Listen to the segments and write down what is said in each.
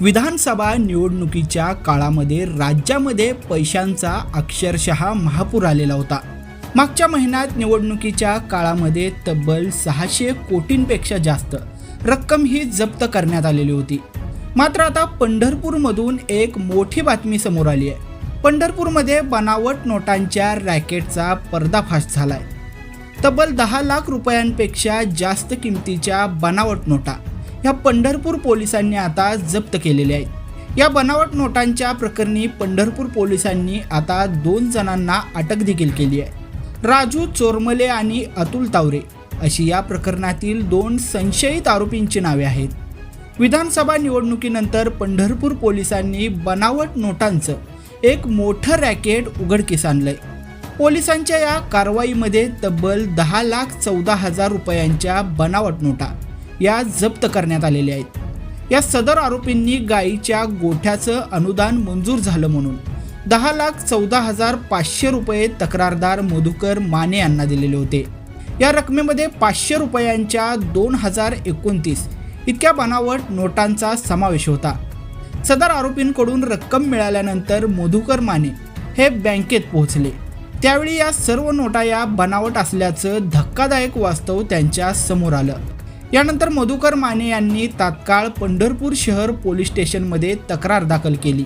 विधानसभा निवडणुकीच्या काळामध्ये राज्यामध्ये पैशांचा अक्षरशः महापूर आलेला होता. मागच्या महिन्यात निवडणुकीच्या काळामध्ये तब्बल सहाशे कोटींपेक्षा जास्त रक्कम ही जप्त करण्यात आलेली होती. मात्र आता पंढरपूरमधून एक मोठी बातमी समोर आली आहे. पंढरपूरमध्ये बनावट नोटांच्या रॅकेटचा पर्दाफाश झालाय. तब्बल दहा लाख रुपयांपेक्षा जास्त किमतीच्या बनावट नोटा ह्या पंढरपूर पोलिसांनी आता जप्त केलेल्या आहेत. या बनावट नोटांच्या प्रकरणी पंढरपूर पोलिसांनी आता दोन जणांना अटक देखील केली आहे. राजू चोरमले आणि अतुल तावरे अशी या प्रकरणातील दोन संशयित आरोपींची नावे आहेत. विधानसभा निवडणुकीनंतर पंढरपूर पोलिसांनी बनावट नोटांचं एक मोठं रॅकेट उघडकीस आणलंय. पोलिसांच्या या कारवाईमध्ये तब्बल दहा लाख चौदा हजार रुपयांच्या बनावट नोटा या जप्त करण्यात आलेल्या आहेत. या सदर आरोपींनी गायीच्या गोठ्याचं अनुदान मंजूर झालं म्हणून दहा लाख चौदा हजार पाचशे रुपये तक्रारदार मधुकर माने यांना दिलेले होते. या रकमेमध्ये पाचशे रुपयांच्या दोन हजार एकोणतीस इतक्या बनावट नोटांचा समावेश होता. सदर आरोपींकडून रक्कम मिळाल्यानंतर मधुकर माने हे बँकेत पोहोचले. त्यावेळी या सर्व नोटा या बनावट असल्याचं धक्कादायक वास्तव त्यांच्यासमोर आलं. यानंतर मधुकर माने यांनी तात्काळ पंढरपूर शहर पोलीस स्टेशनमध्ये तक्रार दाखल केली.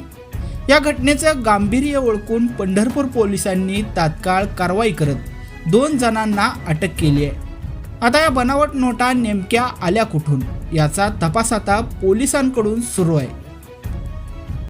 या घटनेचं गांभीर्य ओळखून पंढरपूर पोलिसांनी तात्काळ कारवाई करत दोन जणांना अटक केली आहे. आता या बनावट नोटा नेमक्या आल्या कुठून? याचा तपास आता पोलिसांकडून सुरू आहे.